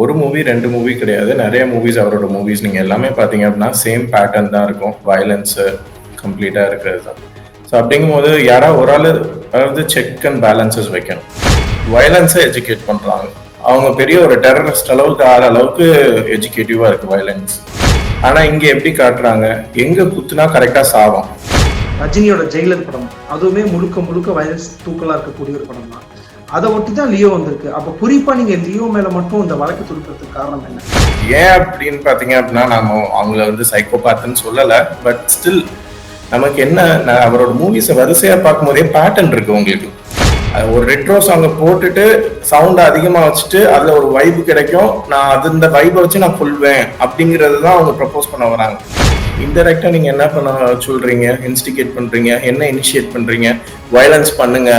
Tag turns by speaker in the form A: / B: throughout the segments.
A: ஒரு மூவி ரெண்டு மூவி கிடையாது. நிறைய மூவிஸ் அவரோட மூவிஸ் நீங்கள் எல்லாமே பார்த்தீங்க அப்படின்னா சேம் பேட்டர்ன் தான் இருக்கும். வயலன்ஸு கம்ப்ளீட்டாக இருக்கிறது தான். ஸோ அப்படிங்கும்போது யாராவது ஒரு ஆள் அதாவது செக் அண்ட் பேலன்சஸ் வைக்கணும். வயலன்ஸை எஜுகேட் பண்ணுறாங்க அவங்க பெரிய ஒரு டெரரிஸ்ட் அளவுக்கு ஆற அளவுக்கு எஜுகேட்டிவாக இருக்குது வயலன்ஸ் ஆனால் இங்கே எப்படி காட்டுறாங்க? எங்கே குத்துனா கரெக்டாக சாவும்
B: ரஜினியோட ஜெயிலர் படம். அதுவுமே முழுக்க முழுக்க வயலன்ஸ் தூக்கலாக இருக்கக்கூடிய ஒரு படம் தான் அதை ஒட்டி தான் லியோ வந்திருக்கு. அப்ப குறிப்பா நீங்க லியோ மேல மட்டும் இந்த வழக்கு தொடுக்கிறதுக்கு காரணம் என்ன?
A: ஏன் அப்படின்னு பார்த்தீங்க அப்படின்னா நம்ம அவங்கள வந்து சைக்கோபாத்துன்னு சொல்லலை. பட் ஸ்டில் நமக்கு என்ன நான் அவரோட மூவிஸை வரிசையாக பார்க்கும்போதே பேட்டர்ன் இருக்கு உங்களுக்கு. ஒரு ரெட்ரோ சாங்கை போட்டுட்டு சவுண்டை அதிகமாக வச்சுட்டு அதில் ஒரு வைப்பு கிடைக்கும். நான் அது இந்த வைப்பை வச்சு நான் கொள்வேன் அப்படிங்கிறது தான் அவங்க ப்ரப்போஸ் பண்ண வராங்க. இன்டெரக்டாக நீங்கள் என்ன பண்ண சொல்கிறீங்க இன்ஸ்டிகேட் பண்ணுறீங்க என்ன இனிஷியேட் பண்ணுறீங்க வயலன்ஸ் பண்ணுங்க.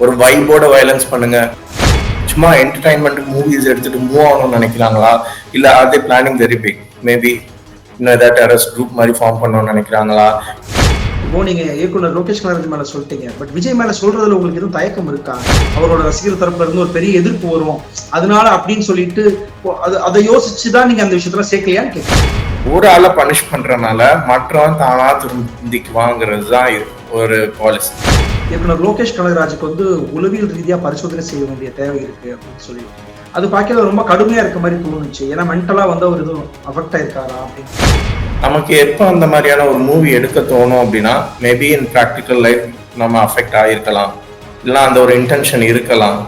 A: ஒரு வைபோட வயலன்ஸ் பண்ணுங்க. சும்மா என்டர்டைன்மெண்ட் மூவிஸ் எடுத்துட்டு மூவ் ஆகணும்னு நினைக்கிறாங்களா? இல்ல அதே பிளானிங் வெரி பிக் மேபி இன்னும் ஏதாவது டெரஸ் குரூப் மாதிரி ஃபார்ம் பண்ணணும்னு நினைக்கிறாங்களா?
B: இப்போ நீங்க இயக்குனர் லோகேஷ் கனகராஜ் மேல சொல்லிட்டீங்க. பட் விஜய் மேல சொல்றதுல உங்களுக்கு எதுவும் தயக்கம் இருக்கா? அவரோட ரசிகர் தரப்புல இருந்து ஒரு பெரிய எதிர்ப்பு வரும். அதனால அப்படின்னு சொல்லிட்டு அது அதை யோசிச்சு தான் நீங்க அந்த விஷயத்துல சேர்க்கலையான்னு கேட்குறேன்
A: ஒரு ஆளை பனிஷ் பண்றதுனால மற்றவன் தானா திருந்திக்குவாங்கிறது தான் ஒரு பாலிசி
B: இயக்குனர் லோகேஷ் கனகராஜுக்கு வந்து உளவியல் ரீதியா பரிசோதனை செய்ய வேண்டிய தேவை இருக்கு அப்படின்னு சொல்லி. அது பார்க்கறது ரொம்ப கடுமையா இருக்க மாதிரி தோணுச்சு. ஏன்னா மென்டலா வந்து அவர் எதுவும் அஃபெக்ட் ஆயிருக்காரா அப்படின்னு.
A: நமக்கு எப்போ அந்த மாதிரியான ஒரு மூவி எடுக்க தோணும் அப்படின்னா மேபி இன் ப்ராக்டிக்கல் லைஃப் நம்ம அஃபெக்ட் ஆகிருக்கலாம் இல்லை அந்த ஒரு இன்டென்ஷன் இருக்கலாம்.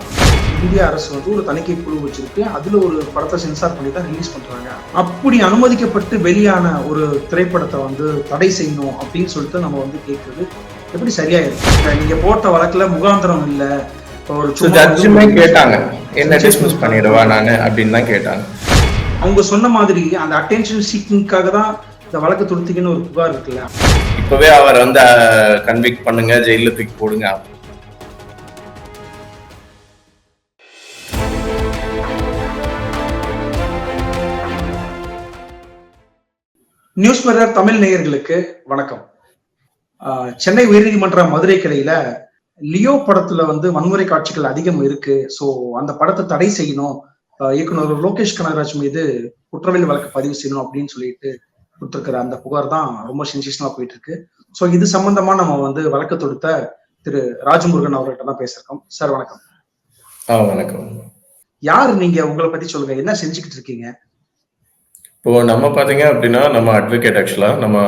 B: இந்திய அரசு வந்து ஒரு தணிக்கை குழு வச்சிருக்கு. அதுல ஒரு படத்தை சென்சார் பண்ணி தான் ரிலீஸ் பண்றாங்க. அப்படி அனுமதிக்கப்பட்டு வெளியான ஒரு திரைப்படத்தை வந்து தடை செய்யணும் அப்படின்னு சொல்லிட்டு நம்ம வந்து கேட்கறது எப்படி சரியா இருக்கு இப்ப நீங்க போட்ட வழக்குல முகாந்திரம் இல்ல. ஒரு
A: ஜட்ஜுமே கேட்டாங்க. என்ன டிஸ்மிஸ் பண்ணிடுவா நான்? அப்படின்னு தான் கேட்டாங்க.
B: அவங்க சொன்ன மாதிரி அந்த அட்டென்ஷன் சீக்கிங்காக தான் இந்த வழக்கு தொடுத்தீங்கன்னு ஒரு புகார் இருக்குல்ல?
A: இப்பவே அவர் வந்து கன்விக்ட் பண்ணுங்க ஜெயில தூக்கி போடுங்க.
B: நியூஸ் மிரர் தமிழ் நேயர்களுக்கு வணக்கம். சென்னை உயர்நீதிமன்ற மதுரை கிளையில லியோ படத்துல வந்து வன்முறை காட்சிகள் அதிகம் இருக்கு. சோ அந்த படத்தை தடை செய்யணும். இயக்குனர் லோகேஷ் கனகராஜ் மீது குற்றவியல் வழக்கு பதிவு செய்யணும் அப்படின்னு சொல்லிட்டு கொடுத்திருக்கிற அந்த புகார் தான் ரொம்ப சென்சேஷனலா போயிட்டு இருக்கு சோ இது சம்பந்தமா நம்ம வந்து வழக்கு தொடுத்த திரு ராஜமுருகன் அவர்கிட்ட தான் பேசியிருக்கோம். சார் வணக்கம்.
A: ஆ வணக்கம்.
B: யார் நீங்க? உங்களை பத்தி சொல்லுங்க. என்ன செஞ்சுக்கிட்டு இருக்கீங்க?
A: இப்போ நம்ம பார்த்தீங்க அப்படின்னா நம்ம அட்வொகேட் ஆக்சுவலாக நம்ம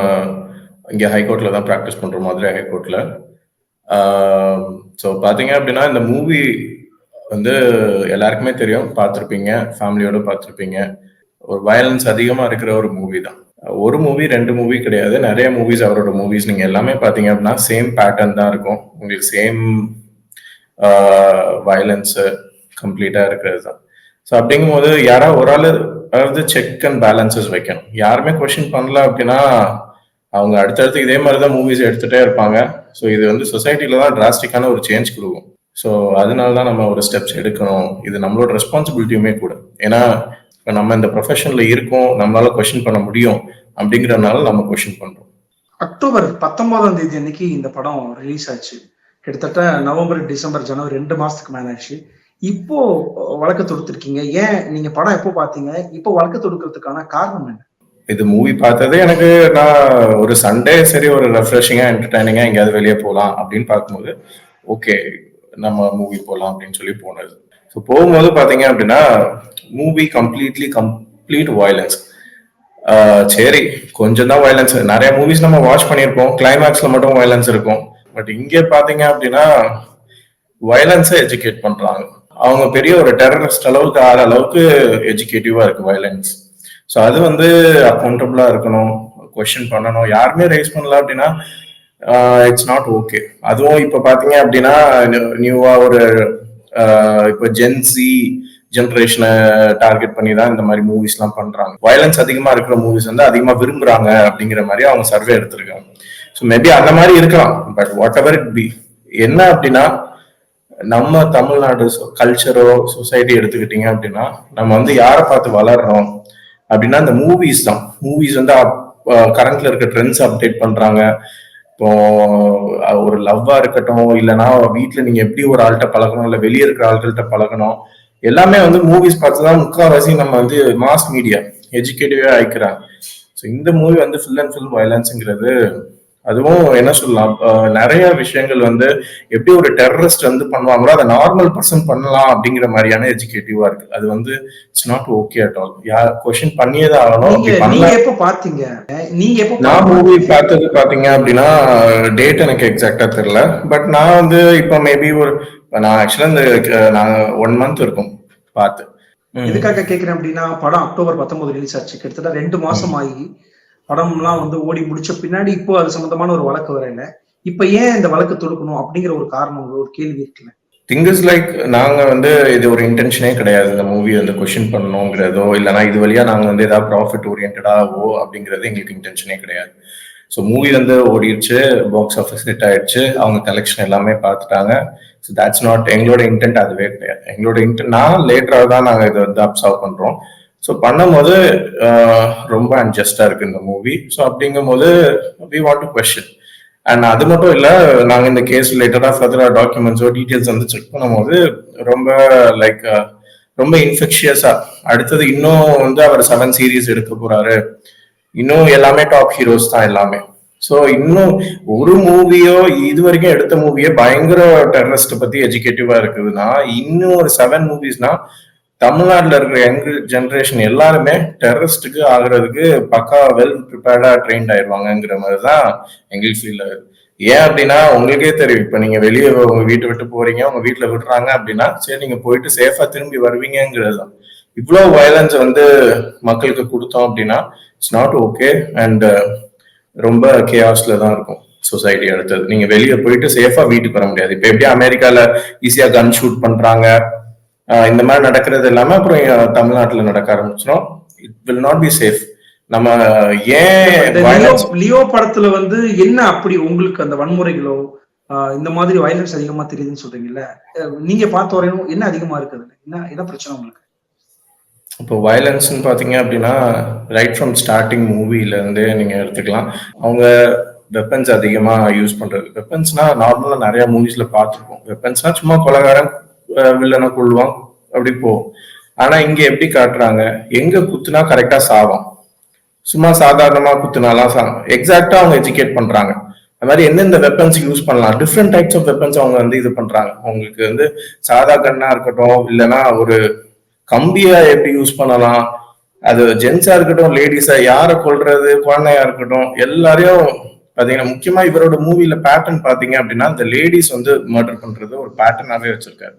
A: இங்கே ஹைகோர்ட்டில் தான் ப்ராக்டிஸ் பண்ணுறோம் மாதிரி ஹைகோர்ட்டில் ஸோ பார்த்தீங்க அப்படின்னா இந்த மூவி வந்து எல்லாருக்குமே தெரியும். பார்த்துருப்பீங்க ஃபேமிலியோட பார்த்துருப்பீங்க. ஒரு வயலன்ஸ் அதிகமாக இருக்கிற ஒரு மூவி தான். ஒரு மூவி ரெண்டு மூவி கிடையாது. நிறைய மூவிஸ் அவரோட மூவிஸ் நீங்கள் எல்லாமே பார்த்தீங்க அப்படின்னா சேம் பேட்டர்ன் தான் இருக்கும். உங்களுக்கு சேம் வயலன்ஸு கம்ப்ளீட்டாக இருக்கிறது தான். ஸோ அப்படிங்கும்போது யாராவது ஒரு ஆள் அதாவது செக் அண்ட் பேலன்சஸ் வைக்கணும். யாருமே கொஷின் பண்ணல அப்படின்னா அவங்க அடுத்தடுத்து இதே மாதிரி தான் மூவிஸ் எடுத்துகிட்டே இருப்பாங்க. ஸோ இது வந்து சொசைட்டில தான் டிராஸ்டிக்கான ஒரு சேஞ்ச் கொடுக்கும். ஸோ அதனால தான் நம்ம ஒரு ஸ்டெப்ஸ் எடுக்கணும். இது நம்மளோட ரெஸ்பான்சிபிலிட்டியுமே கூட. ஏன்னா இப்போ நம்ம இந்த ப்ரொஃபஷனில் இருக்கோம் நம்மளால கொஷின் பண்ண முடியும் அப்படிங்கிறதுனால நம்ம கொஷின் பண்ணுறோம்
B: அக்டோபர் பத்தொன்பதாம் தேதி அன்னைக்கு இந்த படம் ரிலீஸ் ஆச்சு. கிட்டத்தட்ட நவம்பர் டிசம்பர் ஜனவரி ரெண்டு மாசத்துக்கு மேல ஆச்சு. இப்போ வழக்கு தொடுத்திருக்கீங்க. ஏன் நீங்க படம் எப்போ பாத்தீங்க இப்போ வழக்கு தொடுக்கிறதுக்கான காரணம் என்ன?
A: இது மூவி பார்த்ததே எனக்கு நான் ஒரு சண்டே சரி ஒரு ரெஃப்ரெஷிங்காக என்டர்டைனிங்காக எங்கேயாவது வெளியே போகலாம் அப்படின்னு பார்க்கும்போது ஓகே நம்ம மூவி போகலாம் அப்படின்னு சொல்லி போனது. ஸோ போகும்போது பார்த்தீங்க அப்படின்னா மூவி கம்ப்ளீட்லி கம்ப்ளீட் வயலன்ஸ் சரி கொஞ்சம் தான் வயலன்ஸ் நிறைய மூவிஸ் நம்ம வாட்ச் பண்ணியிருப்போம். கிளைமேக்ஸில் மட்டும் வயலன்ஸ் இருக்கும். பட் இங்கே பார்த்தீங்க அப்படின்னா வயலன்ஸை எஜுகேட் பண்ணுறாங்க அவங்க பெரிய ஒரு டெரரிஸ்ட் அளவுக்கு ஆற அளவுக்கு எஜுகேட்டிவாக இருக்குது வயலன்ஸ் ஸோ அது வந்து அக்கௌண்டபிளாக இருக்கணும் கொஷின் பண்ணணும். யாருமே ரைஸ் பண்ணல அப்படின்னா இட்ஸ் நாட் ஓகே அதுவும் இப்போ பார்த்தீங்க அப்படின்னா நியூவாக ஒரு இப்போ ஜென்சி ஜென்ரேஷனை டார்கெட் பண்ணி தான் இந்த மாதிரி மூவிஸ்லாம் பண்ணுறாங்க வயலன்ஸ் அதிகமாக இருக்கிற மூவிஸ் வந்து அதிகமாக விரும்புகிறாங்க அப்படிங்கிற மாதிரி அவங்க சர்வே எடுத்திருக்காங்க. ஸோ மேபி அந்த மாதிரி இருக்கலாம் but whatever it be என்ன அப்படின்னா நம்ம தமிழ்நாடு கல்ச்சரோ சொசைட்டி எடுத்துக்கிட்டீங்க அப்படின்னா நம்ம வந்து யாரை பார்த்து வளர்றோம் அப்படின்னா இந்த மூவிஸ் தான். மூவிஸ் வந்து கரண்ட்ல இருக்க ட்ரெண்ட்ஸ் அப்டேட் பண்றாங்க. இப்போ ஒரு லவ்வா இருக்கட்டும் இல்லைன்னா வீட்டில் நீங்க எப்படி ஒரு ஆள்கிட்ட பழகணும் இல்லை வெளியே இருக்கிற ஆள்கள்கிட்ட பழகணும் எல்லாமே வந்து மூவிஸ் பார்த்து தான் முக்கால்வாசி நம்ம வந்து மாஸ் மீடியா எஜுகேட்டிவே ஆயிக்கிறாங்க. ஸோ இந்த மூவி வந்து ஃபுல் அண்ட் ஃபுல் வயலன்ஸுங்கிறது அதுவும் என்ன சொல்லலாம் நிறைய விஷயங்கள் வந்து எப்படி ஒரு டெரரிஸ்ட் வந்து பண்ணுவாங்களோ அதை நார்மல் பர்சன் பண்ணலாம் அப்படிங்கிற மாதிரியான எஜுகேட்டிவா இருக்கு. அது வந்து it's not okay at all யார் கொஸ்டின் பண்ணியே தான் ஆகணும்
B: நீங்க எப்ப பாத்தீங்க? நீங்க எப்ப
A: நான் மூவி பார்த்தது பாத்தீங்க அப்படின்னா டேட் எனக்கு எக்ஸாக்டா தெரியல. பட் நான் வந்து இப்போ மேபி ஒரு நான் ஆக்சுவலா இந்த நான் ஒன் மந்த் இருக்கும் பார்த்து.
B: எதுக்காக கேக்குறேன் அப்படின்னா படம் அக்டோபர் 19 ரிலீஸ் ஆச்சு. கிட்டத்தட்ட ரெண்டு மாசம் ஆகி. படம்லாம் வந்து ஓடி முடிச்ச பின்னாடி இப்போ அது சம்பந்தமான ஒரு வழக்கு வரையில இப்ப ஏன் இந்த வழக்கு தொடுக்கணும் அப்படிங்கிற ஒரு காரணம் ஒரு கேள்வி இருக்குல்ல?
A: திங் இஸ் லைக் நாங்க வந்து இது ஒரு இன்டென்ஷனே கிடையாது. இந்த மூவி வந்து கொஸ்டின் பண்ணணுங்கிறதோ இல்லைனா இது வழியா நாங்க வந்து ஏதாவது ப்ராஃபிட் ஓரியன்டாவோ அப்படிங்கிறது எங்களுக்கு இன்டென்ஷனே கிடையாது. ஸோ மூவி வந்து ஓடிடுச்சு பாக்ஸ் ஆஃபீஸ் ஹிட் ஆயிடுச்சு அவங்க கலெக்ஷன் எல்லாமே பார்த்துட்டாங்க. ஸோ தட்ஸ் நாட் எங்களோட இன்டென்ட் அதுவே கிடையாது. எங்களோட இன்டென்ட் நான் லேட்டராக தான் நாங்கள் இதை வந்து அப்சர்வ் பண்ணுறோம் ஸோ பண்ணும்போது ஆஹ், ரொம்ப அன்ஜஸ்டா இருக்கு இந்த மூவி ஸோ அப்படிங்கும்போது we want to question and அது மட்டும் இல்ல நாங்கள் இந்த கேஸ் ரிலேட்டடாக ஃபர்தரா டாக்குமெண்ட்ஸோ டீடைல்ஸ் வந்து செக் பண்ணும்போது ரொம்ப லைக் uh, ரொம்ப இன்ஃபெக்ஷியஸாக அடுத்தது இன்னும் வந்து அவர் செவன் சீரீஸ் எடுக்க போறாரு. இன்னும் எல்லாமே டாப் ஹீரோஸ் தான் எல்லாமே. ஸோ இன்னும் ஒரு மூவியோ இது வரைக்கும் எடுத்த மூவியே பயங்கர டெரரிஸ்ட் பத்தி எஜுகேட்டிவா இருக்குதுன்னா இன்னும் ஒரு செவன் மூவிஸ்னா தமிழ்நாட்டில் இருக்கிற யங் ஜென்ரேஷன் எல்லாருமே டெரரிஸ்டுக்கு ஆகுறதுக்கு பக்கா வெல் ப்ரிப்பேர்டா ட்ரெயின்ட் ஆயிடுவாங்கங்கிற மாதிரி தான் எங்களுக்கு ஃபீல் ஆகுது ஏன் அப்படின்னா உங்களுக்கே தெரியும். இப்போ நீங்கள் வெளியே உங்க வீட்டை விட்டு போறீங்க உங்க வீட்டில் விடுறாங்க அப்படின்னா சரி நீங்கள் போயிட்டு சேஃபா திரும்பி வருவீங்கிறது தான் இவ்வளோ வயலன்ஸ் வந்து மக்களுக்கு கொடுத்தோம் அப்படின்னா இட்ஸ் நாட் ஓகே அண்ட் ரொம்ப கேஆஸ்ல தான் இருக்கும் சொசைட்டி அடுத்தது. நீங்க வெளியே போயிட்டு சேஃபா வீட்டுக்கு வர முடியாது. இப்ப எப்படி அமெரிக்கால ஈஸியா கன் ஷூட் பண்றாங்க? இந்த மாதிரி நடக்கிறது எல்லாமே அப்புறம் தமிழ்நாட்டுல நடக்க ஆரம்பிச்சிடும் it will not be safe நம்ம ஏன்
B: லியோ படத்துல வந்து என்ன அப்படி உங்களுக்கு அந்த வன்முறைகளோ இந்த மாதிரி வயலன்ஸ் அதிகமா தெரியுதுன்னு சொல்றீங்கல்ல? நீங்க பார்த்த வரையும் என்ன அதிகமா இருக்குது என்ன என்ன பிரச்சனை உங்களுக்கு?
A: இப்போ வயலன்ஸ்னு பார்த்தீங்க அப்படின்னா ரைட் ஃப்ரம் ஸ்டார்டிங் மூவில இருந்தே நீங்க எடுத்துக்கலாம். அவங்க வெப்பன்ஸ் அதிகமா யூஸ் பண்றது. வெப்பன்ஸ்னா நார்மலா நிறைய மூவிஸ்ல பார்த்துருப்போம். வெப்பன்ஸ்னா சும்மா கொலகாரன் வில்லனை கொள்வான் அப்படி போகும் ஆனா இங்க எப்படி காட்டுறாங்க? எங்க குத்துனா கரெக்டா சாவான். சும்மா சாதாரணமா குத்துனாலாம் சா எக்ஸாக்டா அவங்க எஜுகேட் பண்றாங்க. அது மாதிரி எந்தெந்த வெப்பன்ஸ் யூஸ் பண்ணலாம்? டிஃப்ரெண்ட் டைப்ஸ் ஆஃப் வெப்பன்ஸ் அவங்க வந்து இது பண்றாங்க. அவங்களுக்கு வந்து சாதா கண்ணா இருக்கட்டும் இல்லைன்னா ஒரு கம்பியா எப்படி யூஸ் பண்ணலாம்? அது ஜென்ஸா இருக்கட்டும் லேடிஸா யாரை கொள்றது குழந்தையா இருக்கட்டும் எல்லாரையும் பாத்தீங்கன்னா முக்கியமா இவரோட மூவில பேட்டர்ன் பாத்தீங்க அப்படின்னா இந்த லேடிஸ் வந்து மர்டர் பண்றது ஒரு பேட்டர்னாவே வச்சிருக்காரு.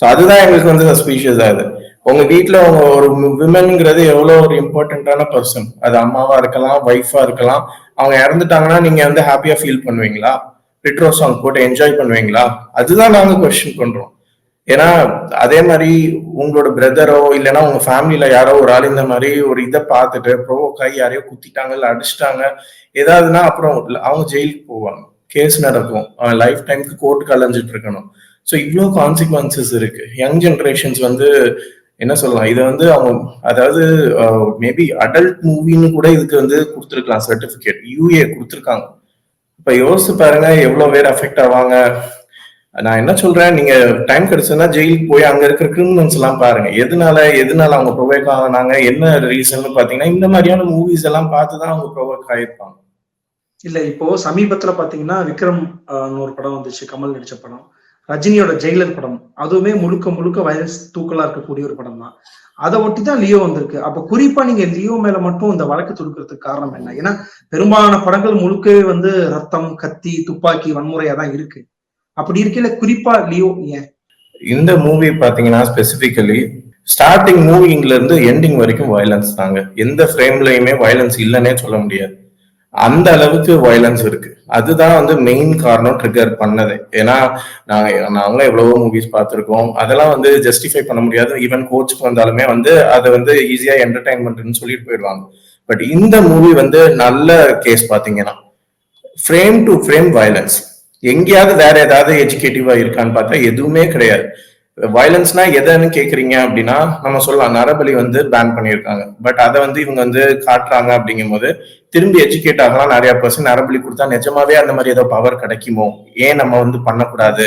A: ஸோ அதுதான் எங்களுக்கு வந்து சஸ்பீஷியஸ் ஆகுது உங்க வீட்டில் உங்க ஒரு விமன்ங்கிறது எவ்வளோ ஒரு இம்பார்ட்டண்ட்டான பர்சன் அது அம்மாவா இருக்கலாம் ஒய்ஃபா இருக்கலாம். அவங்க இறந்துட்டாங்கன்னா நீங்க வந்து ஹாப்பியா ஃபீல் பண்ணுவீங்களா? ரிட்ரோ சாங் போட்டு என்ஜாய் பண்ணுவீங்களா? அதுதான் நாங்க கொஸ்டின் பண்றோம். ஏன்னா அதே மாதிரி உங்களோட பிரதரோ இல்லைன்னா உங்க ஃபேமிலியில யாரோ ஒரு ஆள் இந்த மாதிரி ஒரு இதை பார்த்துட்டு ப்ரோவோக் கை யாரையோ குத்திட்டாங்க இல்லை அடிச்சிட்டாங்க ஏதாவதுன்னா அப்புறம் அவங்க ஜெயிலுக்கு போவாங்க. கேஸ் நடக்கும். லைஃப் டைமுக்கு கோர்ட்டுக்கு அலைஞ்சிட்டு இருக்கணும். ஸோ இவ்வளோ கான்சிக்வன்சஸ் இருக்கு. யங் ஜென்ரேஷன்ஸ் வந்து என்ன சொல்லலாம் இதை வந்து அவங்க அதாவது மேபி அடல்ட் மூவின்னு கூட இதுக்கு வந்து கொடுத்துருக்கலாம் சர்டிஃபிகேட் யூஏ கொடுத்துருக்காங்க. இப்போ யோசிச்சு பாருங்க எவ்வளோ பேர் அஃபெக்ட் ஆவாங்க. நான் என்ன சொல்றேன் நீங்க டைம் கிடைச்சதுன்னா ஜெயிலுக்கு போய் அங்க இருக்கிற கிரிமினல்ஸ் எல்லாம் பாருங்க. எதனால எதனால அவங்க ப்ரொவைக் ஆகினாங்க என்ன ரீசன் பாத்தீங்கன்னா இந்த மாதிரியான மூவிஸ் எல்லாம் பார்த்து தான் அவங்க ப்ரொவைக் ஆயிருப்பாங்க.
B: இல்ல இப்போ சமீபத்துல பாத்தீங்கன்னா விக்ரம் ஒரு படம் வந்துச்சு கமல் நடிச்ச படம். ரஜினியோட ஜெயிலர் படம். அதுவுமே முழுக்க முழுக்க வயலன்ஸ் தூக்கலா இருக்கக்கூடிய ஒரு படம் தான். அதை ஒட்டி தான் லியோ வந்திருக்கு. அப்ப குறிப்பா நீங்க லியோ மேல மட்டும் இந்த வழக்கு தொடுக்கிறதுக்கு காரணம் என்ன? ஏன்னா பெரும்பாலான படங்கள் முழுக்கவே வந்து ரத்தம் கத்தி துப்பாக்கி வன்முறையா தான் இருக்கு. அப்படி இருக்கையில குறிப்பா லியோ ஏன்?
A: இந்த மூவி பாத்தீங்கன்னா ஸ்பெசிபிக்கலி ஸ்டார்டிங் மூவிங்ல இருந்து எண்டிங் வரைக்கும் வயலன்ஸ் தாங்க. எந்த ஃப்ரேம்லயுமே வயலன்ஸ் இல்லைன்னே சொல்ல முடியாது. அந்த அளவுக்கு வயலன்ஸ் இருக்கு. அதுதான் வந்து மெயின் காரணம் ட்ரிகர் பண்ணது. ஏன்னா நாங்கள் நாங்களும் எவ்வளவோ மூவிஸ் பார்த்துருக்கோம். அதெல்லாம் வந்து ஜஸ்டிஃபை பண்ண முடியாது. ஈவன் கோச்சுக்கு வந்தாலுமே வந்து அதை வந்து ஈஸியா என்டர்டைன்மெண்ட்னு சொல்லிட்டு போயிடுவாங்க. பட் இந்த மூவி வந்து நல்ல கேஸ் பாத்தீங்கன்னா ஃப்ரேம் டு ஃப்ரேம் வயலன்ஸ் எங்கேயாவது வேற ஏதாவது எஜுகேட்டிவா இருக்கான்னு பார்த்தா எதுவுமே கிடையாது. வயலன்ஸ்னா எதன்னு கேக்குறீங்க அப்படின்னா நம்ம சொல்லலாம் நரபலி வந்து பேன் பண்ணியிருக்காங்க. பட் அதை வந்து இவங்க வந்து காட்டுறாங்க அப்படிங்கும்போது திரும்பி எஜுகேட் ஆகலாம். நிறைய பர்சன் நரபலி கொடுத்தா நிஜமாவே அந்த மாதிரி ஏதோ பவர் கிடைக்குமோ? ஏன் நம்ம வந்து பண்ணக்கூடாது?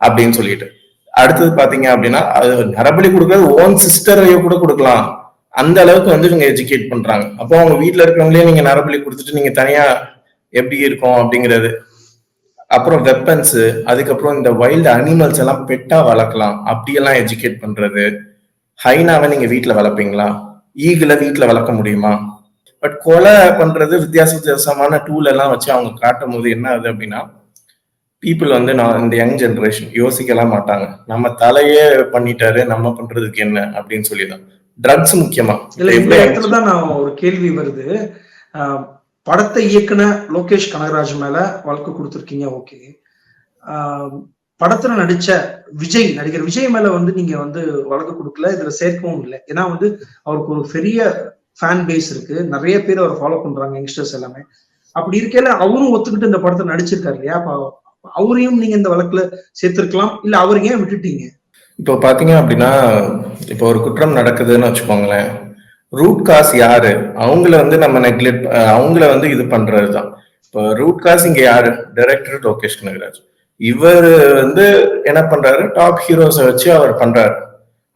A: அப்படின்னு சொல்லிட்டு. அடுத்தது பாத்தீங்க அப்படின்னா அது நரபலி கொடுக்கறது ஓன் சிஸ்டரையோ கூட கொடுக்கலாம். அந்த அளவுக்கு வந்து இவங்க எஜுகேட் பண்றாங்க. அப்போ அவங்க வீட்டுல இருக்கிறவங்களே நீங்க நரபலி கொடுத்துட்டு நீங்க தனியா எப்படி இருக்கும் அப்படிங்கிறது அப்புறம் வெப்பன்ஸ் அதுக்கப்புறம் இந்த வைல்டு அனிமல்ஸ் எல்லாம் பெட்டா வளர்க்கலாம். அப்படியெல்லாம் எஜுகேட் பண்றது. ஹைனாவை நீங்க வீட்ல வளர்ப்பீங்களா? ஈகிள வீட்ல வளர்க்க முடியுமா? பட் கொலை பண்றது வித்தியாச வித்தியாசமான டூல் எல்லாம் வச்சு அவங்க காட்டும் போது என்ன ஆகுது அப்படின்னா பீப்புள் வந்து நான் இந்த யங் ஜென்ரேஷன் யோசிக்கலாம் மாட்டாங்க. நம்ம தலையே பண்ணிட்டாரு நம்ம பண்றதுக்கு என்ன? அப்படின்னு சொல்லிதான். ட்ரக்ஸ் முக்கியமா.
B: இல்ல இந்த இடத்துல தான் நான் ஒரு கேள்வி வருது. படத்தை இயக்குன லோகேஷ் கனகராஜ் மேல வழக்கு கொடுத்துருக்கீங்க ஓகே. படத்துல நடிச்ச விஜய் நடிகர் விஜய் மேல வந்து நீங்க வந்து வழக்கு கொடுக்கல இதுல சேர்க்கவும் இல்லை. ஏன்னா வந்து அவருக்கு ஒரு பெரிய ஃபேன் பேஸ் இருக்கு. நிறைய பேர் அவரை ஃபாலோ பண்றாங்க யங்ஸ்டர்ஸ் எல்லாமே. அப்படி இருக்கையில அவரும் ஒத்துக்கிட்டு இந்த படத்தை நடிச்சிருக்காரு இல்லையா? அவரையும் நீங்க இந்த வழக்குல சேர்த்திருக்கலாம். இல்ல அவர் ஏன் விட்டுட்டீங்க?
A: இப்போ பாத்தீங்க அப்படின்னா இப்போ ஒரு குற்றம் நடக்குதுன்னு வச்சுக்கோங்களேன். ரூட் காஸ் யாரு? அவங்கள வந்து நம்ம நெக்லெக்ட் அவங்கள வந்து இது பண்றதுதான். இப்போ ரூட் காஸ் இங்க யாரு? டைரக்டர் லோகேஷ் கனகராஜ். இவர் வந்து என்ன பண்றாரு? டாப் ஹீரோஸை வச்சு அவர் பண்றாரு.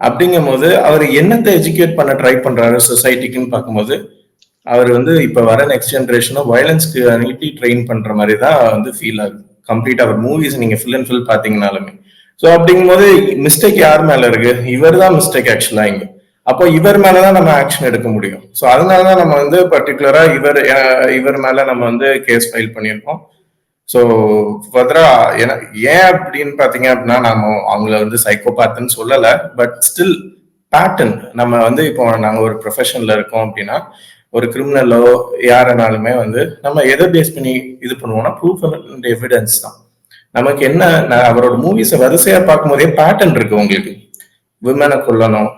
A: அப்படிங்கும் போது அவர் என்னத்தை எஜுகேட் பண்ண ட்ரை பண்றாரு சொசைட்டிக்குன்னு பார்க்கும்போது அவர் வந்து இப்ப வர நெக்ஸ்ட் ஜென்ரேஷனும் வயலன்ஸ்க்கு அனுப்பி ட்ரெயின் பண்ற மாதிரி தான் வந்து ஃபீல் ஆகுது. கம்ப்ளீட் அவர் மூவிஸ் நீங்க ஃபுல் அண்ட் ஃபுல் பாத்தீங்கனாலுமே ஸோ அப்படிங்கும் போது மிஸ்டேக் யார் மேல இருக்கு? இவர் தான் மிஸ்டேக் ஆக்சுவலா இங்க. அப்போ இவர் மேலதான் நம்ம ஆக்ஷன் எடுக்க முடியும். ஸோ அதனாலதான் நம்ம வந்து பர்டிகுலரா இவர் இவர் மேல நம்ம வந்து கேஸ் ஃபைல் பண்ணியிருக்கோம். ஸோ ஃபர்தரா ஏன் அப்படின்னு பாத்தீங்க அப்படின்னா நாம அவங்கள வந்து சைக்கோபாத்துன்னு சொல்லல. பட் ஸ்டில் பேட்டர்ன் நம்ம வந்து இப்போ நாங்க ஒரு ப்ரொஃபஷன்ல இருக்கோம் அப்படின்னா ஒரு கிரிமினலோ யாருனாலுமே வந்து நம்ம எதை பேஸ் பண்ணி இது பண்ணுவோம்னா ப்ரூஃப் அண்ட் எவிடன்ஸ் தான். நமக்கு என்ன நான் அவரோட மூவிஸை வரிசையா பார்க்கும்போதே பேட்டர்ன் இருக்கு உங்களுக்கு. விமனை கொல்லணும்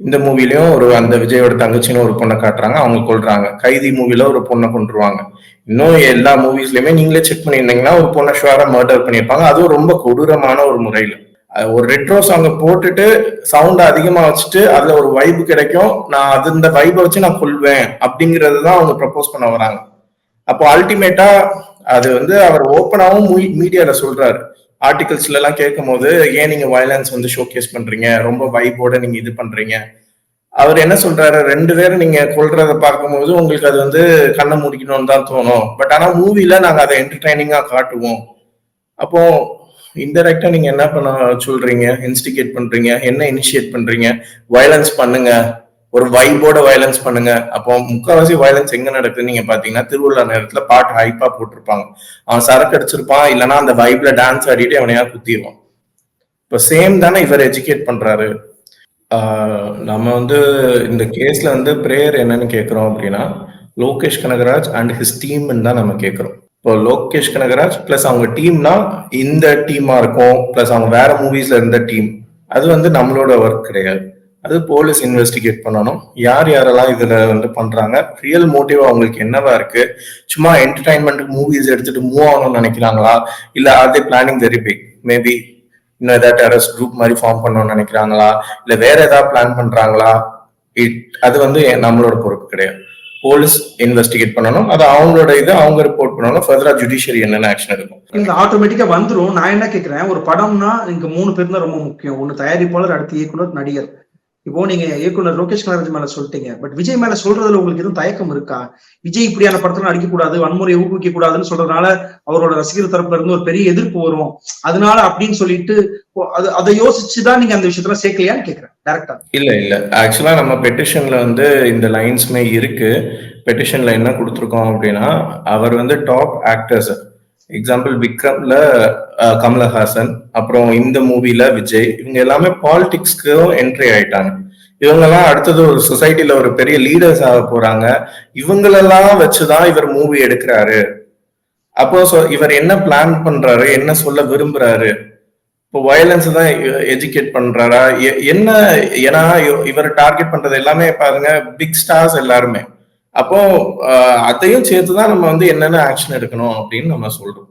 A: இந்த மூவிலையும் ஒரு அந்த விஜயோட தங்கச்சின்னு ஒரு பொண்ணை காட்டுறாங்க. அவங்க கொள்றாங்க கைதி மூவில ஒரு பொண்ணை கொண்டுருவாங்க இன்னும் எல்லா மூவிஸ்லயுமே நீங்களே செக் பண்ணியிருந்தீங்கன்னா ஒரு பொண்ணை ஷுவரா மர்டர் பண்ணியிருப்பாங்க. அதுவும் ரொம்ப கொடூரமான ஒரு முறையில. ஒரு ரெட்ரோ சாங்கை போட்டுட்டு சவுண்ட் அதிகமா வச்சுட்டு அதுல ஒரு வைப் கிடைக்கும். நான் அது இந்த வைப்பை வச்சு நான் கொள்வேன் அப்படிங்கறது தான் அவங்க ப்ரப்போஸ் பண்ண வராங்க. அப்போ அல்டிமேட்டா அது வந்து அவர் ஓப்பனாவும் மீடியால சொல்றாரு. ஆர்டிகல்ஸ்ல எல்லாம் கேட்கும் போது ஏன் நீங்க வயலன்ஸ் வந்து ஷோகேஸ் பண்றீங்க? ரொம்ப வைப்போட நீங்க இது பண்றீங்க? அவர் என்ன சொல்றாரு? ரெண்டு பேரும் நீங்க கொள்றத பார்க்கும்போது உங்களுக்கு அது வந்து கண்ணை முடிக்கணும்னு தான் தோணும். பட் ஆனா மூவில நாங்க அதை என்டர்டைனிங்கா காட்டுவோம். அப்போ இன்டெரக்டா நீங்க என்ன பண்ண சொல்றீங்க? இன்ஸ்டிகேட் பண்றீங்க? என்ன இனிஷியேட் பண்றீங்க? வயலன்ஸ் பண்ணுங்க. ஒரு வைபோட வயலன்ஸ் பண்ணுங்க. அப்போ முக்கால்வாசி வயலன்ஸ் எங்க நடக்குதுன்னு நீங்க பாத்தீங்கன்னா திருவிழா நேரத்துல பாட்டு ஹைப்பா போட்டிருப்பாங்க. அவன் சரக்கு அடிச்சிருப்பான் இல்லைன்னா அந்த வைப்ல டான்ஸ் ஆடிட்டு அவனையா குத்திடுவான் இப்போ சேம் தானே இவர் எஜுகேட் பண்றாரு. நம்ம வந்து இந்த கேஸ்ல வந்து பிரேயர் என்னன்னு கேட்குறோம் அப்படின்னா லோகேஷ் கனகராஜ் அண்ட் ஹிஸ் டீம்னு தான் நம்ம கேட்குறோம் இப்போ லோகேஷ் கனகராஜ் பிளஸ் அவங்க டீம்னா இந்த டீமா இருக்கும் பிளஸ் அவங்க வேற மூவிஸ்ல இருந்த டீம் அது வந்து நம்மளோட ஒர்க் கிடையாது. அது போலீஸ் இன்வெஸ்டிகேட் பண்ணணும். யார் யாரெல்லாம் இதுல வந்து பண்றாங்க? ரியல் மோட்டிவ் அவங்களுக்கு என்னவா இருக்கு? சும்மா என்டர்டைன்மெண்ட் மூவிஸ் எடுத்துட்டு மூவ் ஆகணும்னு நினைக்கிறாங்களா? இல்ல அதே பிளானிங் வெரி மேபி இன்னும் ஏதாவது டெரஸ் குரூப் மாதிரி ஃபார்ம் பண்ணணும்னு நினைக்கிறாங்களா? இல்ல வேற ஏதாவது பிளான் பண்றாங்களா? இட் அது வந்து நம்மளோட பொறுப்பு கிடையாது. போலீஸ் இன்வெஸ்டிகேட் பண்ணணும். அது அவங்களோட இது அவங்க ரிப்போர்ட் பண்ணணும். ஃபர்தரா ஜுடிஷியரி என்னென்ன ஆக்ஷன் எடுக்கும்?
B: இங்க ஆட்டோமேட்டிக்கா வந்துரும். நான் என்ன கேக்குறேன்? ஒரு படம்னா இங்க மூணு பேர் தான் ரொம்ப முக்கியம். ஒன்னு தயாரிப்பாளர் அடுத்து இயக்குனர் நடிகர். இப்போ நீங்க இயக்குனர் லோகேஷ் கனகராஜ் மேல சொல்லிட்டீங்க. பட் விஜய் மேல சொல்றதுல உங்களுக்கு எதுவும் தயக்கம் இருக்கா? விஜய் இப்படியான படத்துல நடிக்க கூடாது வன்முறையை ஊக்குவிக்க கூடாதுன்னு சொல்றதுனால அவரோட ரசிகர் தரப்புல இருந்து ஒரு பெரிய எதிர்ப்பு வரும். அதனால அப்படின்னு சொல்லிட்டு அது அதை யோசிச்சுதான் நீங்க அந்த விஷயத்துல சேர்க்கலையான்னு கேக்குறேன். டேரக்டா
A: இல்ல இல்ல. ஆக்சுவலா நம்ம பெட்டிஷன்ல வந்து இந்த லைன்ஸ்மே இருக்கு. பெட்டிஷன்ல என்ன கொடுத்துருக்கோம் அப்படின்னா அவர் வந்து டாப் ஆக்டர்ஸ் எக்ஸாம்பிள் விக்ரம்ல கமலஹாசன் அப்புறம் இந்த மூவில விஜய் இவங்க எல்லாமே பாலிடிக்ஸ்க்கும் என்ட்ரி ஆயிட்டாங்க. இவங்கெல்லாம் அடுத்தது ஒரு சொசைட்டில ஒரு பெரிய லீடர்ஸ் ஆக போறாங்க. இவங்களெல்லாம் வச்சுதான் இவர் மூவி எடுக்கிறாரு. அப்போ இவர் என்ன பிளான் பண்றாரு என்ன சொல்ல விரும்புறாரு? இப்போ வயலன்ஸ் தான் எஜுகேட் பண்றாரா? எ- என்ன ஏன்னா இவ- இவர் டார்கெட் பண்றது எல்லாமே பாருங்க பிக் ஸ்டார்ஸ் எல்லாருமே. அப்போ அதையும் சேர்த்து தான் நம்ம வந்து என்னென்ன ஆக்ஷன் எடுக்கணும் அப்படின்னு நம்ம சொல்றோம்.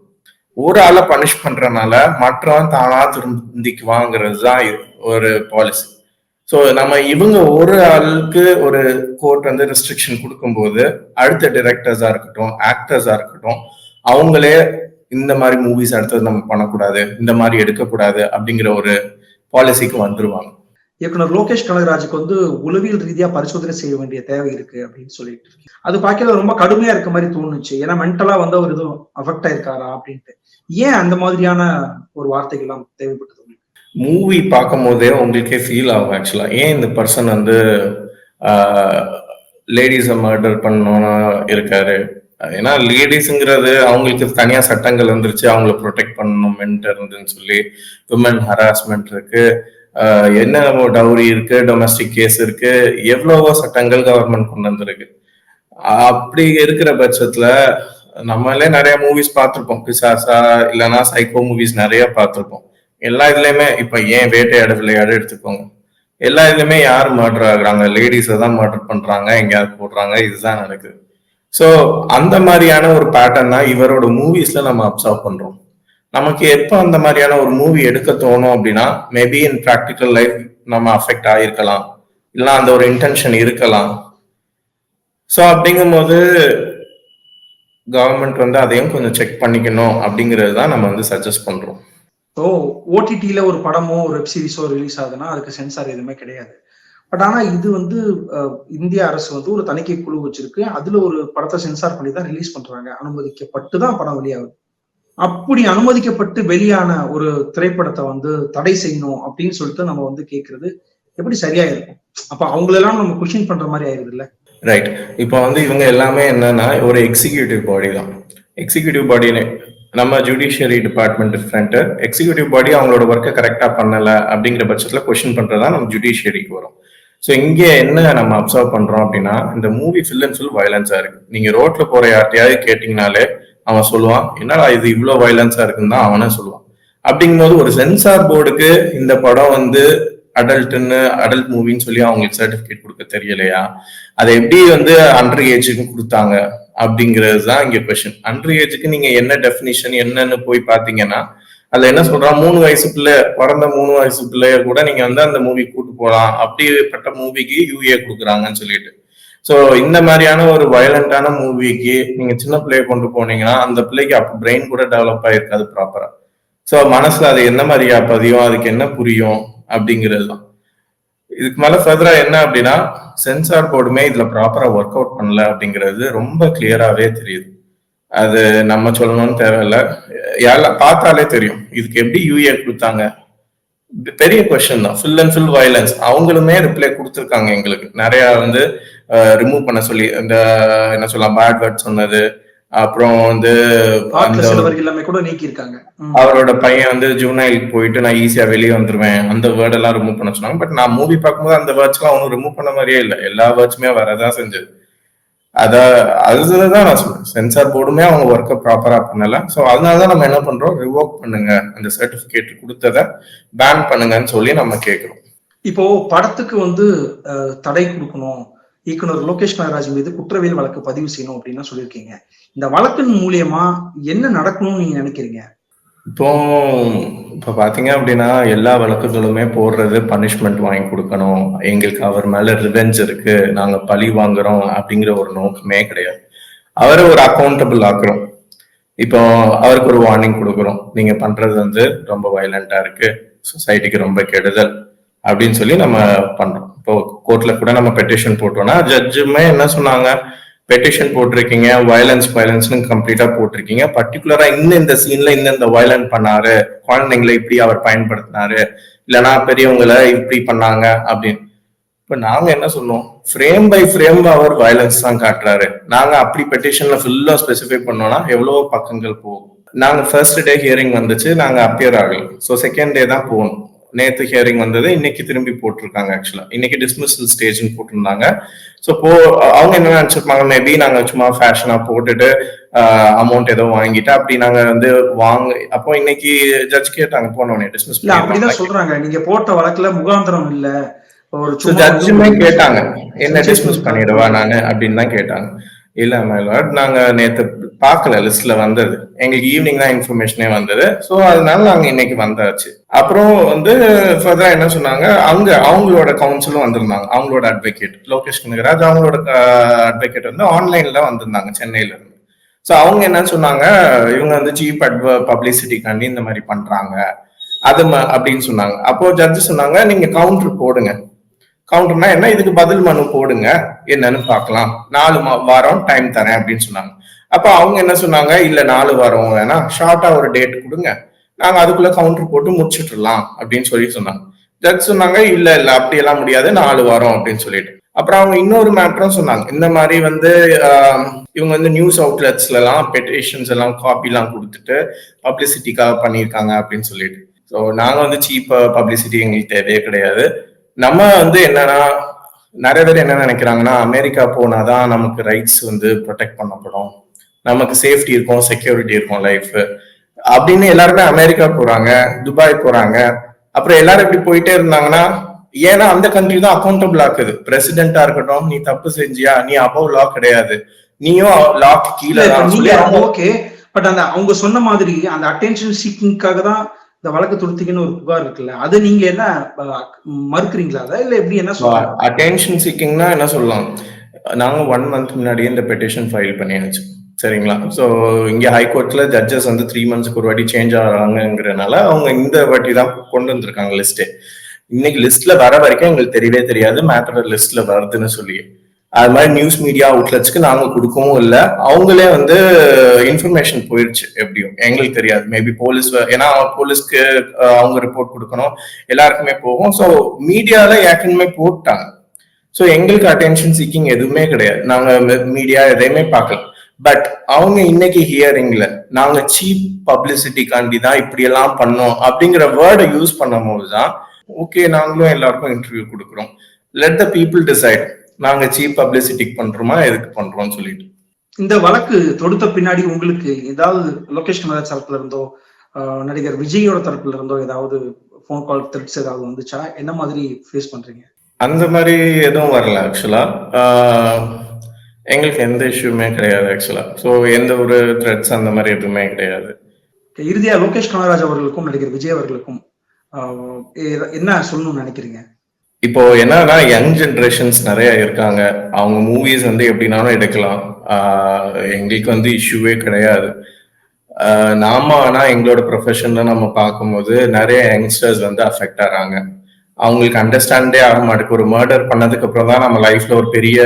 A: ஒரு ஆளை பனிஷ் பண்றனால மற்றவன் தானா திருந்திக்குவாங்கிறது தான் ஒரு பாலிசி ஸோ நம்ம இவங்க ஒரு ஆளுக்கு ஒரு கோர்ட் வந்து ரெஸ்ட்ரிக்ஷன் கொடுக்கும்போது அடுத்த டிரெக்டர்ஸா இருக்கட்டும் ஆக்டர்ஸா இருக்கட்டும் அவங்களே இந்த மாதிரி மூவிஸ் அடுத்தது நம்ம பண்ணக்கூடாது இந்த மாதிரி எடுக்கக்கூடாது அப்படிங்கிற ஒரு பாலிசிக்கு வந்துருவாங்க.
B: இயக்குனர் லோகேஷ் கனகராஜுக்கு வந்து உளவியல் ரீதியா பரிசோதனை செய்ய வேண்டிய தேவை இருக்கு அப்படின்னு சொல்லிட்டு இருக்கு. அது பார்க்கல ரொம்ப கடுமையா இருக்க மாதிரி தோணுச்சு. ஏன்னா மென்டலா வந்து அவர் எதுவும் அஃபெக்ட் ஆயிருக்காரா அப்படின்ட்டு. ஏன் அந்த மாதிரியான ஒரு வார்த்தைகள்லாம் தேவைப்பட்டது
A: மூவி பார்க்கும் போதே உங்களுக்கே ஃபீல் ஆகும் ஆக்சுவலா ஏன் இந்த பர்சன் வந்து லேடிஸை மர்டர் பண்ணணும்னு இருக்காரு? ஏன்னா லேடிஸுங்கிறது அவங்களுக்கு தனியா சட்டங்கள் வந்துருச்சு. அவங்கள ப்ரொடெக்ட் பண்ணணும் இருந்துன்னு சொல்லி. விமன் ஹராஸ்மெண்ட் இருக்கு. என்ன டவுரி இருக்கு டொமஸ்டிக் கேஸ் இருக்கு எவ்வளவோ சட்டங்கள் கவர்மெண்ட் கொண்டு வந்திருக்கு. அப்படி இருக்கிற பட்சத்துல நம்மளே நிறைய மூவிஸ் பார்த்துருப்போம். பிசாசா இல்லைன்னா சைக்கோ மூவிஸ் நிறைய பார்த்துருப்போம். எல்லா இதுலயுமே இப்ப ஏன் வேட்டையாடு விளையாடு எடுத்துக்கோங்க. எல்லா இதுலயுமே யார் மர்டர் ஆகுறாங்க? லேடிஸை தான் மர்டர் பண்றாங்க எங்கேயாவது போடுறாங்க இதுதான் நடக்குது. ஸோ அந்த மாதிரியான ஒரு பேட்டர்ன் தான் இவரோட மூவிஸ்ல நம்ம அப்சர்வ் பண்றோம். நமக்கு எப்போ அந்த மாதிரியான ஒரு மூவி எடுக்க தோணும் அப்படின்னா மேபி இன் ப்ராக்டிக்கல் லைஃப் நம்ம அஃபெக்ட் ஆகிருக்கலாம் இல்லை அந்த ஒரு இன்டென்ஷன் இருக்கலாம். ஸோ அப்படிங்கும்போது கவர்மெண்ட் வந்து அதையும் கொஞ்சம் செக் பண்ணிக்கணும் அப்படிங்கிறது தான் நம்ம வந்து சஜஸ்ட் பண்ணுறோம்
B: ஸோ ஓடிடியில் ஒரு படமோ ஒரு வெப் சீரிஸோ ரிலீஸ் ஆகுதுன்னா அதுக்கு சென்சார் எதுவுமே கிடையாது. பட் ஆனால் இது வந்து இந்திய அரசு வந்து ஒரு தணிக்கை குழு வச்சிருக்கு. அதில் ஒரு படத்தை சென்சார் பண்ணி தான் ரிலீஸ் பண்ணுறாங்க அனுமதிக்கப்பட்டு தான் படம் வெளியாகுது. அப்படி அனுமதிக்கப்பட்டு வெளியான ஒரு திரைப்படத்தை வந்து தடை செய்யணும் அப்படின்னு சொல்லிட்டு நம்ம வந்து கேட்கறது எப்படி சரியா இருக்கும்? அப்ப அவங்களெல்லாம் நம்ம கொஷின் பண்ற மாதிரி ஆயிருது இல்ல?
A: ரைட் இப்போ வந்து இவங்க எல்லாமே என்னன்னா ஒரு எக்ஸிகியூட்டிவ் பாடி தான். எக்ஸிகியூட்டிவ் பாடின்னு நம்ம judiciary department front executive body அவங்களோட ஒர்க்கை கரெக்டாக பண்ணல அப்படிங்கிற பட்சத்தில் கொஷின் பண்றதா நம்ம ஜுடிஷியரிக்கு வரும். ஸோ இங்கே என்ன நம்ம அப்சர்வ் பண்றோம் அப்படின்னா இந்த மூவி ஃபில் அண்ட் ஃபுல் வயலன்ஸா இருக்கு. நீங்க ரோட்ல போற யார்ட்டையாவது கேட்டிங்கனாலே அவன் சொல்லுவான் என்னடா இது இவ்வளோ வயலன்ஸா இருக்குன்னு தான் அவனே சொல்லுவான். அப்படிங்கும்போது ஒரு சென்சார் போர்டுக்கு இந்த படம் வந்து அடல்ட்னு அடல்ட் மூவின்னு சொல்லி அவங்களுக்கு சர்டிஃபிகேட் கொடுக்க தெரியலையா? அதை எப்படி வந்து அண்டர் ஏஜுக்கு கொடுத்தாங்க? அப்படிங்கிறது தான் இங்கே கொஷின் அண்டர் ஏஜுக்கு நீங்க என்ன டெஃபினிஷன் என்னன்னு போய் பார்த்தீங்கன்னா அதுல என்ன சொல்றான் மூணு வயசு பிள்ளை பிறந்த மூணு வயசு பிள்ளைய கூட நீங்க வந்து அந்த மூவி கூட்டு போகலாம் அப்படிப்பட்ட மூவிக்கு யூஏ கொடுக்குறாங்கன்னு சொல்லிட்டு. ஸோ இந்த மாதிரியான ஒரு வயலண்டான மூவிக்கு நீங்க சின்ன பிள்ளைய கொண்டு போனீங்கன்னா அந்த பிள்ளைக்கு அப்போ பிரெயின் கூட டெவலப் ஆயிருக்காது ப்ராப்பரா ஸோ மனசுல அது என்ன மாதிரியா பதியும்? அதுக்கு என்ன புரியும்? அப்படிங்கிறது தான் இதுக்கு மேல ஃபர்தரா என்ன அப்படின்னா சென்சார் போர்டுமே இதுல ப்ராப்பரா ஒர்க் அவுட் பண்ணல அப்படிங்கிறது ரொம்ப கிளியராகவே தெரியுது. அது நம்ம சொல்லணும்னு தேவையில்ல. யாரில் பார்த்தாலே தெரியும். இதுக்கு எப்படி யூஏ கொடுத்தாங்க? பெரிய கொஸ்டின் தான். ஃபுல் அண்ட் ஃபுல் வயலன்ஸ் அவங்களுமே ரிப்ளை கொடுத்துருக்காங்க எங்களுக்கு. நிறைய வந்து ரிமூவ் பண்ண சொல்லி இந்த என்ன சொல்லலாம் பேட் வேர்ட் சொன்னது. அப்புறம் வந்து அவரோட பையன் வந்து ஜூனைலுக்கு போயிட்டு நான் ஈஸியா வெளியே வந்துருவேன். அந்த வேர்ட் எல்லாம் ரிமூவ் பண்ண சொன்னாங்க. பட் நான் மூவி பார்க்கும்போது அந்த வேர்ட்ஸ்லாம் அவனும் ரிமூவ் பண்ண மாதிரியே இல்லை. எல்லா வேர்ட்ஸுமே வரதான் செஞ்சது. அத அதுதான் நான் சொல்றேன். சென்சார் போர்டுமே அவங்க ஒர்க்கை ப்ராப்பரா பண்ணல. ஸோ அதனால தான் நம்ம என்ன பண்றோம்? ரிவோக் பண்ணுங்க. அந்த சர்டிபிகேட் கொடுத்ததை பேன் பண்ணுங்கன்னு சொல்லி நம்ம கேட்கிறோம்.
B: இப்போ படத்துக்கு வந்து தடை கொடுக்கணும். இயக்குனர் லோகேஷ் நாகராஜ் மீது குற்றவியல் வழக்கு பதிவு செய்யணும் அப்படின்னு சொல்லியிருக்கீங்க. இந்த வழக்கின் மூலியமா என்ன நடக்கணும்னு நீங்க நினைக்கிறீங்க?
A: இப்போ இப்போ பார்த்தீங்க அப்படின்னா எல்லா வழக்குகளுமே போடுறது பனிஷ்மெண்ட் வாங்கி கொடுக்கணும். எங்களுக்கு அவர் மேல ரிவெஞ்ச் இருக்கு நாங்க பழி வாங்குறோம் அப்படிங்கிற ஒரு நோக்கமே கிடையாது. அவரை ஒரு அக்கௌண்டபிள் ஆக்குறோம். இப்போ அவருக்கு ஒரு வார்னிங் கொடுக்குறோம். நீங்க பண்றது வந்து ரொம்ப வயலண்டா இருக்கு சொசைட்டிக்கு ரொம்ப கெடுதல் அப்படின்னு சொல்லி நம்ம பண்றோம். இப்போ கோர்ட்ல கூட நம்ம பெட்டிஷன் போட்டோம்னா ஜட்ஜுமே என்ன சொன்னாங்க? பெட்டிஷன் போட்டிருக்கீங்க வயலன்ஸ் வயலன்ஸ்னு கம்ப்ளீட்டா போட்டிருக்கீங்க. பர்டிகுலரா இந்த இந்த சீன்ல இந்த இந்த வயலண்ட் பண்ணாரு. குழந்தைங்களை இப்படி அவர் பயன்படுத்தினாரு. இல்லைன்னா பெரியவங்களை இப்படி பண்ணாங்க அப்படின்னு. இப்ப நாங்க என்ன சொன்னோம் ஃப்ரேம் பை ஃப்ரேம் அவர் வயலன்ஸ் தான் காட்டுறாரு. நாங்க அப்படி பெட்டிஷன்ல ஃபுல்லா ஸ்பெசிஃபை பண்ணோம்னா எவ்வளவோ பக்கங்கள் போகும். நாங்க ஃபர்ஸ்ட் டே ஹியரிங் வந்துச்சு. நாங்க அப்பியர் ஆகல. ஸோ செகண்ட் டே தான் போகணும். நேத்து ஹியரிங் வந்தது. இன்னைக்கு திரும்பி போட்டிருக்காங்க ஆக்சுவலா இன்னைக்கு டிஸ்மிசல் ஸ்டேஜ்னு போட்டிருந்தாங்க. ஸோ போ அவங்க என்ன நினைச்சிருப்பாங்க? மேபி நாங்க சும்மா ஃபேஷனா போட்டுட்டு அமௌண்ட் ஏதோ வாங்கிட்டு அப்படி நாங்க வந்து வாங்க அப்போ இன்னைக்கு ஜட்ஜ் கேட்டாங்க போனோடனே டிஸ்மிஸ்
B: அப்படிதான் சொல்றாங்க. நீங்க போட்ட வழக்குல முகாந்திரம் இல்ல. ஒரு
A: ஜட்ஜுமே கேட்டாங்க. என்ன டிஸ்மிஸ் பண்ணிடுவா நானு அப்படின்னு தான் கேட்டாங்க. இல்ல மேலாட் நாங்க நேத்து பார்க்கல லிஸ்ட்ல வந்தது. எங்களுக்கு ஈவினிங் தான் இன்ஃபர்மேஷனே வந்தது. ஸோ அதனால நாங்க இன்னைக்கு வந்தாச்சு. அப்புறம் வந்து ஃபர்தரா என்ன சொன்னாங்க? அங்க அவங்களோட கவுன்சிலும் வந்திருந்தாங்க. அவங்களோட அட்வொகேட் லோகேஷ் கனகராஜ் அவங்களோட அட்வொகேட் வந்து ஆன்லைன்ல வந்திருந்தாங்க சென்னையில இருந்து. ஸோ அவங்க என்ன சொன்னாங்க? இவங்க வந்து சீப் அட்வ பப்ளிசிட்டிக்காண்டி இந்த மாதிரி பண்றாங்க. அது ம- அப்படின்னு சொன்னாங்க. அப்போ ஜட்ஜு சொன்னாங்க நீங்க கவுண்டர் போடுங்க. கவுண்டர்னா என்ன? இதுக்கு பதில் மனு போடுங்க. என்னன்னு பார்க்கலாம். நாலு மா- வாரம் டைம் தரேன் அப்படின்னு சொன்னாங்க. அப்போ அவங்க என்ன சொன்னாங்க? இல்லை நாலு வாரம் வேணா. ஷார்ட்டாக ஒரு டேட் கொடுங்க. நாங்கள் அதுக்குள்ளே கவுண்டர் போட்டு முடிச்சிட்டுலாம் அப்படின்னு சொல்லி சொன்னாங்க. ஜட்ஜ் சொன்னாங்க இல்லை இல்லை அப்படியெல்லாம் முடியாது. நாலு வாரம் அப்படின்னு சொல்லிட்டு. அப்புறம் அவங்க இன்னொரு மேட்டரும் சொன்னாங்க. இந்த மாதிரி வந்து இவங்க வந்து நியூஸ் அவுட்லெட்ஸ்லாம் பெட்டிஷன்ஸ் எல்லாம் காப்பிலாம் கொடுத்துட்டு பப்ளிசிட்டிக்காக பண்ணியிருக்காங்க அப்படின்னு சொல்லிட்டு. ஸோ நாங்கள் வந்து சீப்பாக பப்ளிசிட்டி எங்களுக்கு தேவையே கிடையாது. நம்ம வந்து என்னன்னா நிறைய பேர் என்ன நினைக்கிறாங்கன்னா அமெரிக்கா போனாதான் நமக்கு ரைட்ஸ் வந்து ப்ரொடெக்ட் பண்ணப்படும். நமக்கு சேஃப்டி இருக்கும் செக்யூரிட்டி இருக்கும் லைஃப் அப்படின்னு எல்லாருமே அமெரிக்கா போறாங்க துபாய் போறாங்க. அப்புறம் எல்லாரும் இப்படி போயிட்டே இருந்தாங்கன்னா ஏன்னா அந்த கண்ட்ரி தான் அக்கௌண்டபிள் ஆக்குது. பிரசிடென்டா இருக்கட்டும் நீ தப்பு செஞ்சியா நீ அபவ் லா கிடையாது. நீயும் லாக்கு கீழே
B: ஓகே பட் அந்த அவங்க சொன்ன மாதிரி அந்த அட்டென்ஷன் சீக்கிங்காக தான் இந்த வழக்கு தொடுத்தீங்கன்னு ஒரு புகார் இருக்குல்ல அது நீங்க என்ன மறுக்கிறீங்களா அதை? இல்ல எப்படி என்ன சொல்றாங்க?
A: அட்டென்ஷன் சீக்கிங்னா என்ன சொல்லலாம்? நாங்க ஒன் மந்த் முன்னாடியே இந்த பெட்டிஷன் ஃபைல் பண்ணியாச்சு சரிங்களா? ஸோ இங்கே ஹைகோர்ட்ல ஜட்ஜஸ் வந்து த்ரீ மந்த்ஸ்க்கு ஒரு வாட்டி சேஞ்ச் ஆகிறாங்கிறனால அவங்க இந்த வாட்டி தான் கொண்டு வந்திருக்காங்க லிஸ்ட்டே இன்னைக்கு லிஸ்ட்ல வர வரைக்கும் எங்களுக்கு தெரியவே தெரியாது மேட்டர் லிஸ்ட்ல வருதுன்னு சொல்லி அது மாதிரி நியூஸ் மீடியா அவுட்லெட்ஸ்க்கு நாங்கள் கொடுக்கவும் இல்லை. அவங்களே வந்து இன்ஃபர்மேஷன் போயிடுச்சு எப்படியும். எங்களுக்கு தெரியாது. மேபி போலீஸ் ஏன்னா போலீஸ்க்கு அவங்க ரிப்போர்ட் கொடுக்கணும். எல்லாருக்குமே போகும். ஸோ மீடியாவில் ஏற்கனவே போட்டாங்க. ஸோ எங்களுக்கு அட்டென்ஷன் சீக்கிங் எதுவுமே கிடையாது. நாங்கள் மீடியா எதையுமே பார்க்கல. பட் அவங்க இன்னைக்கு ஹியரிங்ல நாங்க சீப் பப்ளிசிட்டிக்காண்டி தான் இப்படி எல்லாம் பண்ணோம் அப்படிங்கிற வேர்டை யூஸ் பண்ணும்போது தான் ஓகே நாங்களும் எல்லாருக்கும் இன்டர்வியூ கொடுக்குறோம். லெட் த பீப்புள் டிசைட் நாங்க சீப் பப்ளிசிட்டிக்கு பண்றோமா எதுக்கு பண்றோம்னு சொல்லிட்டு.
B: இந்த வழக்கு தொடுத்த பின்னாடி உங்களுக்கு ஏதாவது லோகேஷ் கனகராஜ் தரப்புல இருந்தோ நடிகர் விஜயோட தரப்புல இருந்தோ ஏதாவது ஃபோன் கால் த்ரெட்ஸ் ஏதாவது வந்துச்சா? என்ன மாதிரி ஃபேஸ் பண்றீங்க?
A: அந்த மாதிரி எதுவும் வரல ஆக்சுவலா எங்களுக்கு எந்த இஷ்யூமே கிடையாது ஆக்சுவலா ஸோ எந்த ஒரு த்ரெட்ஸ் அந்த மாதிரி எதுவுமே கிடையாது.
B: இறுதியா லோகேஷ் கனகராஜ் அவர்களுக்கும் நடிகர் விஜய் அவர்களுக்கும் என்ன சொல்லணும்னு நினைக்கிறீங்க?
A: இப்போ என்னன்னா யங் ஜென்ரேஷன்ஸ் நிறைய இருக்காங்க. அவங்க மூவிஸ் வந்து எப்படினாலும் எடுக்கலாம். எங்களுக்கு வந்து இஷ்யூவே கிடையாது. நாம ஆனா எங்களோட ப்ரொஃபஷன்ல நம்ம பார்க்கும்போது நிறைய யங்ஸ்டர்ஸ் வந்து அஃபெக்ட் ஆறாங்க அவங்களுக்கு அண்டர்ஸ்டாண்டே ஆக மாட்டேங்குது. ஒரு மர்டர் பண்ணதுக்கு அப்புறம் தான் நம்ம லைஃப்ல ஒரு பெரிய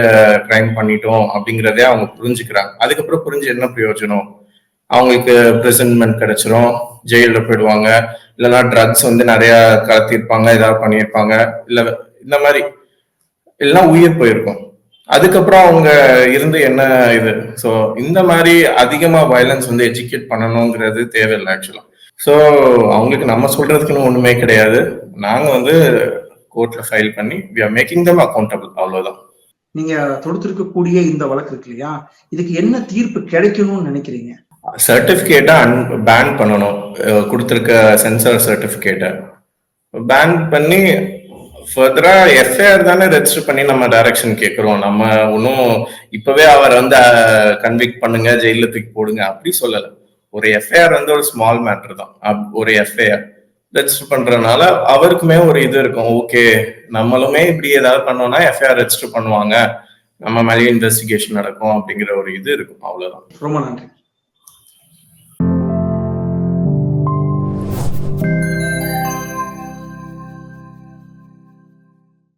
A: கிரைம் பண்ணிட்டோம் அப்படிங்கிறதே அவங்க புரிஞ்சுக்கிறாங்க. அதுக்கப்புறம் புரிஞ்சு என்ன பிரயோஜனம்? அவங்களுக்கு ப்ரிசன்மெண்ட் கிடைச்சிரும் ஜெயில போயிடுவாங்க. இல்லைன்னா ட்ரக்ஸ் வந்து நிறைய கலத்திருப்பாங்க ஏதாவது பண்ணியிருப்பாங்க. இல்ல இந்த மாதிரி. இல்லைன்னா உயிர் போயிருக்கும். அதுக்கப்புறம் அவங்க இருந்து என்ன இது? ஸோ இந்த மாதிரி அதிகமா வயலன்ஸ் வந்து எஜுகேட் பண்ணணுங்கிறது தேவையில்லை ஆக்சுவலா ஸோ அவங்களுக்கு நம்ம சொல்றதுக்குன்னு ஒண்ணுமே கிடையாது. நாங்க வந்து கோர்ட்ல ஃபைல் பண்ணி we are making them accountable அவ்வளவுதான்.
B: நீங்க தொடுத்திருக்கக்கூடிய இந்த வழக்கு இருக்கு இல்லையா? இதுக்கு என்ன தீர்ப்பு கிடைக்கணும்னு நினைக்கிறீங்க?
A: சர்டிஃபிகேட்டை அன் பேன் பண்ணணும். கொடுத்திருக்க சென்சார் சர்டிஃபிகேட்டை பேன் பண்ணி ஃபர்தரா எஃப்ஐஆர் தானே ரெஜிஸ்டர் பண்ணி நம்ம டைரக்ஷன் கேட்குறோம் நம்ம ஒன்றும் இப்பவே அவர் வந்து கன்விக்ட் பண்ணுங்க ஜெயில தூக்கி போடுங்க அப்படி சொல்லலை. ஒரு எஃப்ஐஆர் வந்து ஒரு ஸ்மால் மேட்டர் தான். அப்- ஒரு எஃப்ஐஆர் ரெஜிஸ்டர் பண்றதுனால அவருக்குமே ஒரு இது இருக்கும். ஓகே நம்மளுமே இப்படி ஏதாவது பண்ணோம்னா எஃப்ஐஆர் ரெஜிஸ்டர் பண்ணுவாங்க. நம்ம மேலேயும் இன்வெஸ்டிகேஷன் நடக்கும் அப்படிங்கிற ஒரு இது இருக்கும். அவ்வளவுதான்.
B: ரொம்ப நன்றி.